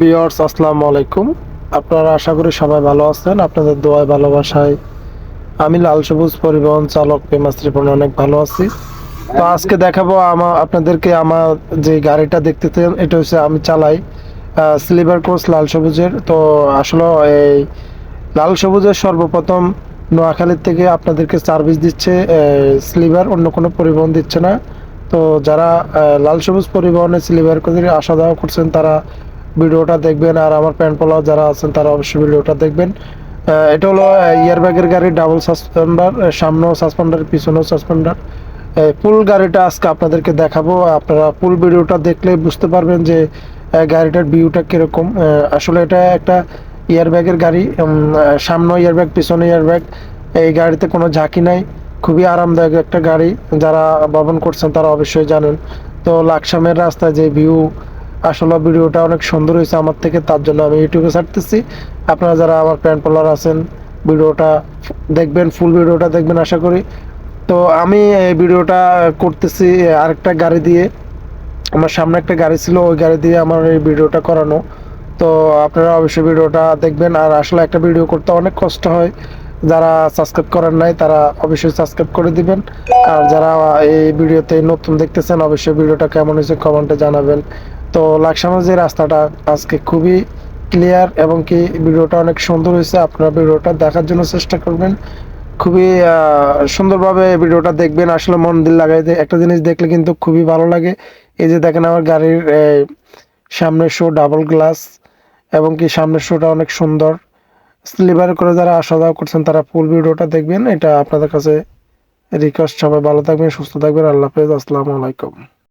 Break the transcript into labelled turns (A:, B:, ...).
A: বিয়ার্স আসসালামু আলাইকুম। আপনারা আশা করি সবাই ভালো আছেন। আপনাদের দোয়ায় ভালোবাসায় আমি লাল সবুজ পরিবহন চালক পেমাস রিপন অনেক ভালো আছি। তো আজকে দেখাবো আমার আপনাদেরকে আমার যে গাড়িটা দেখতেছেন, এটা হচ্ছে আমি চালাই স্লিভার কোর্স লাল সবুজের। তো আসলে এই লাল সবুজের সর্বপ্রথম নোয়াখালীর থেকে আপনাদেরকে সার্ভিস দিচ্ছে স্লিভার অন্য কোনো পরিবহন দিচ্ছে না। তো যারা লাল সবুজ পরিবহনে স্লিভার করে আসা যাওয়া করছেন, তারা ভিডিওটা দেখবেন আর আমার প্যান্ট পোলা যারা আছেন তারা অবশ্যই ভিডিওটা দেখবেন। এটা হলো ইয়ারব্যাগের গাড়ি ডাবল সাসপেন্ডার সামনেও সাসপেন্ডার পিছনেও সাসপেন্ডার ফুল গাড়িটা আজকে আপনাদেরকে দেখাবো। আপনারা ফুল ভিডিওটা দেখলে বুঝতে পারবেন যে গাড়িটার ভিউটা কীরকম। আসলে এটা একটা ইয়ারব্যাগের গাড়ি সামনে ইয়ারব্যাগ পিছনে ইয়ারব্যাগ। এই গাড়িতে কোনো ঝাঁকি নাই। খুবই আরামদায়ক একটা গাড়ি। যারা ভ্রমণ করছেন তারা অবশ্যই জানেন। তো লাকসামের রাস্তায় যে ভিউ আসলে ভিডিওটা অনেক সুন্দর হয়েছে আমার থেকে, তার জন্য আমি ইউটিউবে ছাড়তেছি। আপনারা যারা আমার প্যান্ট পোলার আছেন, ভিডিওটা দেখবেন ফুল ভিডিওটা দেখবেন আশা করি। তো আমি এই ভিডিওটা করতেছি আরেকটা গাড়ি দিয়ে। আমার সামনে একটা গাড়ি ছিল, ওই গাড়ি দিয়ে আমার এই ভিডিওটা করানো। তো আপনারা অবশ্যই ভিডিওটা দেখবেন, আর আসলে একটা ভিডিও করতে অনেক কষ্ট হয়। যারা সাবস্ক্রাইব করেন নাই, তারা অবশ্যই সাবস্ক্রাইব করে দিবেন। আর যারা এই ভিডিওতে নতুন দেখতেছেন, অবশ্যই ভিডিওটা কেমন হয়েছে কমেন্টে জানাবেন। তো লাকসামের যে রাস্তাটা, আজকে খুবই ক্লিয়ার এবং কি ভিডিওটা অনেক সুন্দর হয়েছে। আপনারা ভিডিওটা দেখার জন্য চেষ্টা করবেন। খুবই সুন্দরভাবে ভিডিওটা দেখবেন। আসলে মন দিল লাগাই একটা জিনিস দেখলে কিন্তু খুবই ভালো লাগে। এই যে দেখেন আমার গাড়ির সামনের শো ডাবল গ্লাস এবং কি সামনের শোটা অনেক সুন্দর। স্লিভার করে যারা আসা যাওয়া করছেন, তারা ফুল ভিডিওটা দেখবেন। এটা আপনাদের কাছে রিকোয়েস্ট সবাই ভালো থাকবেন, সুস্থ থাকবেন। আল্লাহ হাফেজ। আসসালামু আলাইকুম।